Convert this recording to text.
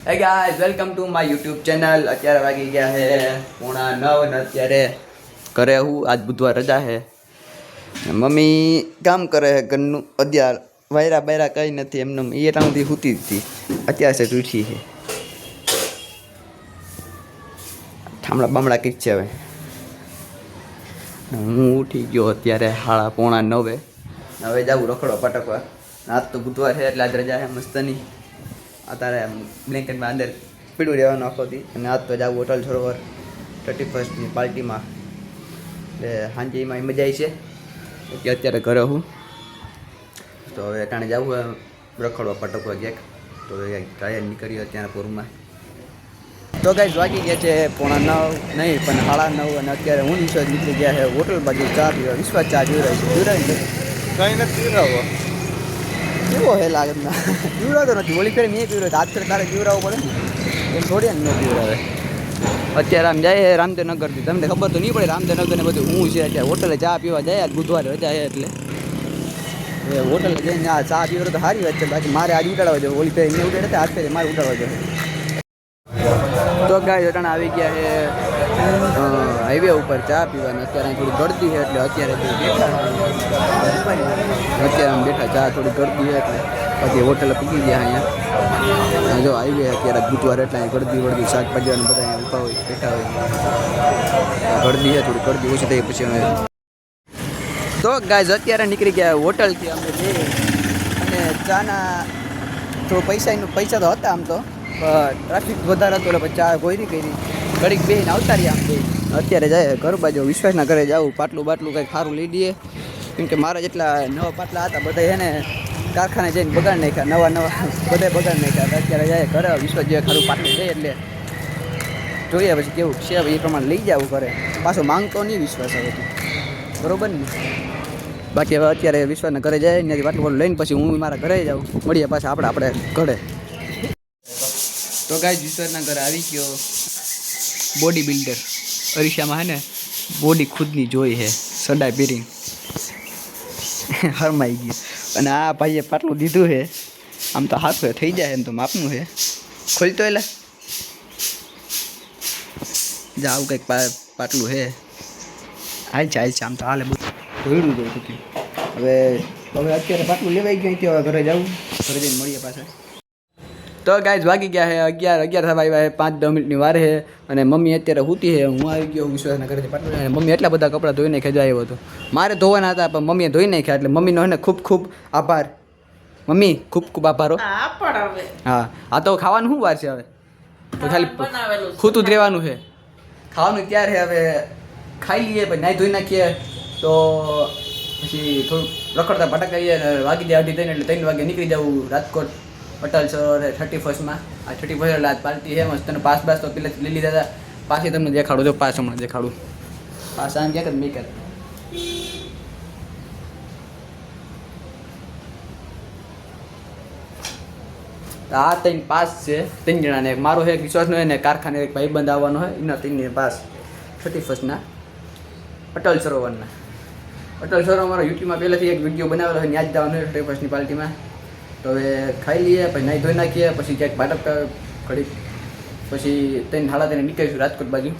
Hey guys welcome to my YouTube channel અત્યારે વાગી ગયા છે પોણા નવ ને અત્યારે ઘરે હું આજ બુધવાર રજા છે મમ્મી કામ કરે છે ઘરનું. અત્યાર વાયરા બાયરા કંઈ નથી એમને એ ટાણથી સૂતી હતી અત્યારે છે ઉઠી છે ઠામડા બામડા કંઈક છે હવે. હું ઉઠી ગયો અત્યારે હાડા પોણા નવે. હવે જાઉં રખડો પટકવા આજ તો બુધવાર છે એટલે આજ રજા છે મસ્તની. અત્યારે બ્લેન્કેટમાં અંદર પીડું રહેવાનું આખો હતી અને આજ તો જાવ હોટલ સરોવર થર્ટી ફર્સ્ટની પાર્ટીમાં. એટલે સાંજે એમાં મજા આવી છે. કે અત્યારે ઘરે હું. તો હવે ટાણે જવું રખડવા પટકવા ક્યાંક. તો હવે ટ્રાયલ નીકળ્યો અત્યારે પૂરમાં. તો ગાઈઝ વાગી ગયા છે પોણા નવ. નહીં, પણ સાડા નવ અને અત્યારે હું વિશ્વાસ નીકળી ગયા છે હોટલ બાજુ ચા પીવા. વિશ્વાસ ચા પીવડાવી છે. પીવડાવી કંઈ નથી પીવડાવો કેવો હે લાગે ના પીવડાવતો નથી. હોળી ફેર મેં પીવડાવ્યો. હાથ ફેર તારે પીવડાવવો પડે ને? એમ થોડી ન પીવડાવે. અત્યારે આમ જાય રામદેવનગરથી તમને ખબર તો નહીં પડે રામદેવનગર ને બધું હું છે અત્યારે હોટલે ચા પીવા જાય આજ બુધવારે રજા છે એટલે. એ હોટલે જઈને ચા પીવડે તો સારી વાત છે. બાકી મારે આજ ઉડાડવા જોઈએ. હોળી ફેર મેં ઉડાડે હાથ ફેર મારે ઉડાડવા જોઈએ. તો ગાય અટાણે આવી ગયા છે. હાઈવે ઉપર ચા પીવાની. અત્યારે થોડી ગળતી છે એટલે અત્યારે બેઠા અત્યારે આમ બેઠા ચા થોડી ગળતી છે એટલે પછી હોટલ પૂકી ગયા અહીંયા. જો હાઈવે અત્યારે બુધવાર એટલે અહીં ગળદી વળદી શાકભાજી અને બધા અહીંયા ઊભા હોય, બેઠા હોય. ગળદી છે, થોડી ગળદી ઓછી થઈ પછી અમે તો ગાય અત્યારે નીકળી ગયા હોટલથી અમે અને ચાના થોડું પૈસા પૈસા તો હતા આમ તો. ટ્રાફિક વધારે હતો એટલે ચા ગોયરી કરી. ઘડીક બેહીને આવતા રહ્યા. આમ બે અત્યારે જાય ઘર બાજુ વિશ્વાસના ઘરે જાવું. પાટલું બાટલું કંઈક સારું લઈ દઈએ. કેમ કે મારા જેટલા નવા પાટલા હતા બધા એને કારખાને જઈને બગાડ નાખ્યા. નવા નવા બધા બગાડ નાખ્યા. અત્યારે જાય ઘરે, વિશ્વાસ જે ખારું પાટલું જાય એટલે જોઈએ પછી કેવું છે. એ પ્રમાણે લઈ જવું ઘરે. પાછો માંગતો નહીં વિશ્વાસ હવે. બરોબર ને? બાકી હવે અત્યારે વિશ્વાસના ઘરે જાય ત્યાંથી પાટલું લઈને પછી હું મારા ઘરે જાઉં. મળીએ પાછા આપણે આપણે ઘરે. તો ગાય વિશ્વાસના ઘરે આવી ગયો. બોડી બિલ્ડર અરીસામાં હે ને બોડી ખુદની જોઈ હે, સડાઈ પહેરીને. હરમાઈ ગયું. અને આ ભાઈએ પાટલું દીધું છે આમ તો હાથું થઈ જાય એમ તો માપનું છે ખોલતો એટલે જા, આવું કંઈક પાટલું છે હાલ છે હાલ છે, આમ તો હાલે બધું. ધોઈડું જોઈ હવે હવે અત્યારે પાટલું લેવાઈ ગયું અહીંથી, હવે ઘરે જવું ઘરે જઈને મળીએ પાછા. તો ગાઈઝ વાગી ગયા છે અગિયાર અગિયાર થવા આવ્યા છે પાંચ દસ મિનિટની વાર છે અને મમ્મી અત્યારે સૂતી છે હું આવી ગયો વિશ્વાસના ઘરેથી પાટલું લઈને. મમ્મી એટલા બધા કપડાં ધોઈને ખેંચવા આવ્યો હતો. મારે ધોવાના હતા પણ મમ્મીએ ધોઈ નાખ્યા એટલે મમ્મીનો એને ખૂબ ખૂબ આભાર. મમ્મી ખૂબ ખૂબ આભાર હા. આ તો ખાવાનું શું વાર છે હવે? તો ખાલી ખૂતું જ રહેવાનું છે. ખાવાનું ત્યાર છે હવે ખાઈ લઈએ પછી નાહી ધોઈ નાખીએ તો પછી થોડુંક રખડતા ભટકાઈએ અને વાગી જાય અઢી થઈને એટલે ત્રણ વાગે નીકળી જવું રાજકોટ. અટલ સરોવર થર્ટી ફર્સ્ટમાં આ થર્ટી ફર્સ્ટ આજ પાર્ટી છે. મસ્ત તને પાસ પાસ તો પેલા લઈ લીધા હતા પાછી તમને દેખાડું. જો પાસ હમણાં દેખાડું. પાસ આમ ક્યાં મેં કર? આ ત્રણ પાસ છે. ત્રણ જણાને મારો છે, એક વિશ્વાસનો હોય ને કારખાને એક ભાઈબંધ આવવાનો હોય એના ત્રણ પાસ. થર્ટી ફર્સ્ટના અટલ સરોવરના. અટલ સરોવર મારો યુટ્યુબમાં પહેલાંથી એક વીડિયો બનાવેલો છે. ત્યાં જ જવાનું હોય થર્ટી ફર્સ્ટની પાર્ટીમાં તો હવે ખાઈ લઈએ, પછી નાહી ધોઈ નાખીએ, પછી ક્યાંક બાટક ઘડીક, પછી ત્રણ હાડા તેને નીકળીશું રાજકોટ બાજુ.